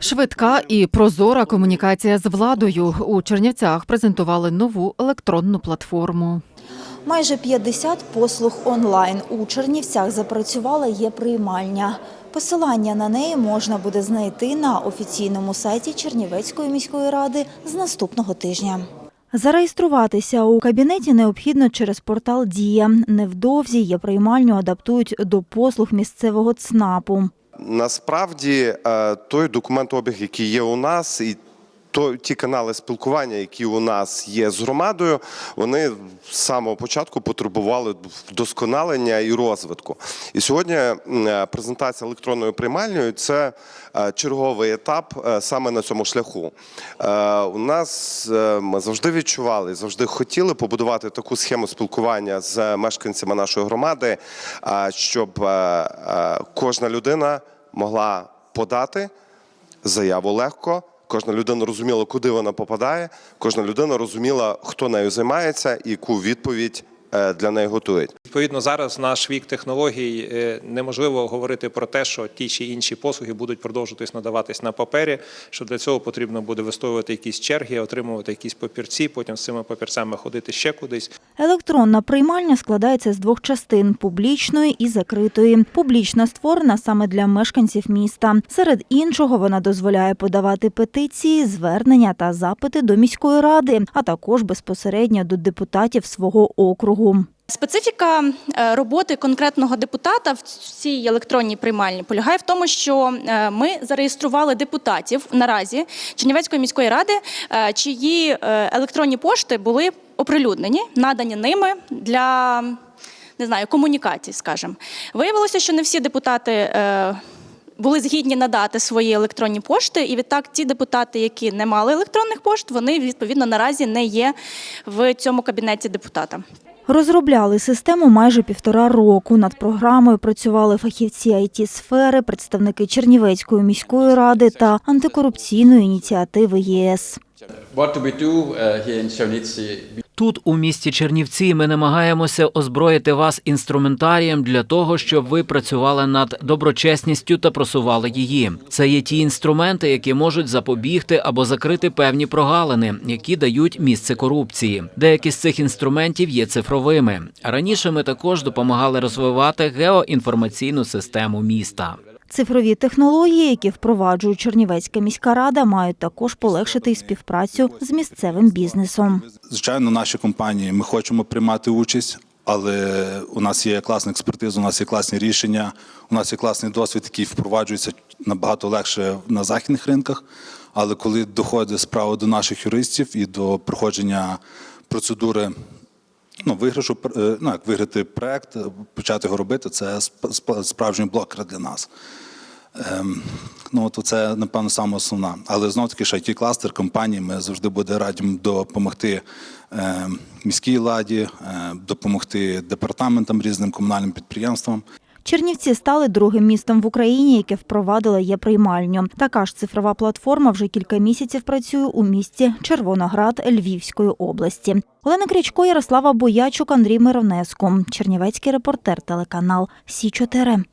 Швидка і прозора комунікація з владою у Чернівцях презентували нову електронну платформу. Майже 50 послуг онлайн. У Чернівцях запрацювала є приймальня. Посилання на неї можна буде знайти на офіційному сайті Чернівецької міської ради з наступного тижня. Зареєструватися у кабінеті необхідно через портал Дія. Невдовзі є приймальню адаптують до послуг місцевого ЦНАПу. Насправді той документ обіг, який є у нас, і то ті канали спілкування, які у нас є з громадою, вони з самого початку потребували вдосконалення і розвитку. І сьогодні е, презентація електронною приймальнею це е, черговий етап е, саме на цьому шляху. У нас ми завжди відчували, завжди хотіли побудувати таку схему спілкування з мешканцями нашої громади, щоб кожна людина могла подати заяву легко. Кожна людина розуміла, куди вона попадає. Кожна людина розуміла, хто нею займається і яку відповідь для неї готують. Відповідно, зараз наш вік технологій е, неможливо говорити про те, що ті чи інші послуги будуть продовжуватись надаватись на папері. Що для цього потрібно буде вистоювати якісь черги, отримувати якісь папірці, потім з цими папірцями ходити ще кудись. Електронна приймальня складається з двох частин публічної і закритої. Публічна створена саме для мешканців міста. Серед іншого вона дозволяє подавати петиції, звернення та запити до міської ради, а також безпосередньо до депутатів свого округу. Специфіка е, роботи конкретного депутата в цій електронній приймальні полягає в тому, що е, ми зареєстрували депутатів наразі Чернівецької міської ради, е, чиї електронні пошти були оприлюднені, надані ними для не знаю комунікацій, скажімо. Виявилося, що не всі депутати. були згідні надати свої електронні пошти, і відтак ті депутати, які не мали електронних пошт, вони відповідно наразі не є в цьому кабінеті депутата. Розробляли систему майже півтора року. Над програмою працювали фахівці it сфери, представники Чернівецької міської ради та антикорупційної ініціативи ЄС. Тут, у місті Чернівці, ми намагаємося озброїти вас інструментарієм для того, щоб ви працювали над доброчесністю та просували її. Це є ті інструменти, які можуть запобігти або закрити певні прогалини, які дають місце корупції. Деякі з цих інструментів є цифровими. Раніше ми також допомагали розвивати геоінформаційну систему міста. Цифрові технології, які впроваджує Чернівецька міська рада, мають також полегшити й співпрацю з місцевим бізнесом. Звичайно, наші компанії ми хочемо приймати участь, але у нас є класна експертиза, у нас є класні рішення, у нас є класний досвід, який впроваджується набагато легше на західних ринках. Але коли доходить справа до наших юристів і до проходження процедури ну, виграшу, е, ну, як виграти проект, почати його робити, це сп- сп- справжній блокер для нас. Ем, ну, то це, напевно, саме основна. Але знов таки, що it кластер компанії, ми завжди буде раді допомогти е, міській владі, е, допомогти департаментам, різним комунальним підприємствам. Чернівці стали другим містом в Україні, яке впровадило є-приймальню. Така ж цифрова платформа вже кілька місяців працює у місті Червоноград Львівської області. Олена Крічко, Ярослава Боячук, Андрій Миронеску. Чернівецький репортер, телеканал Сі 4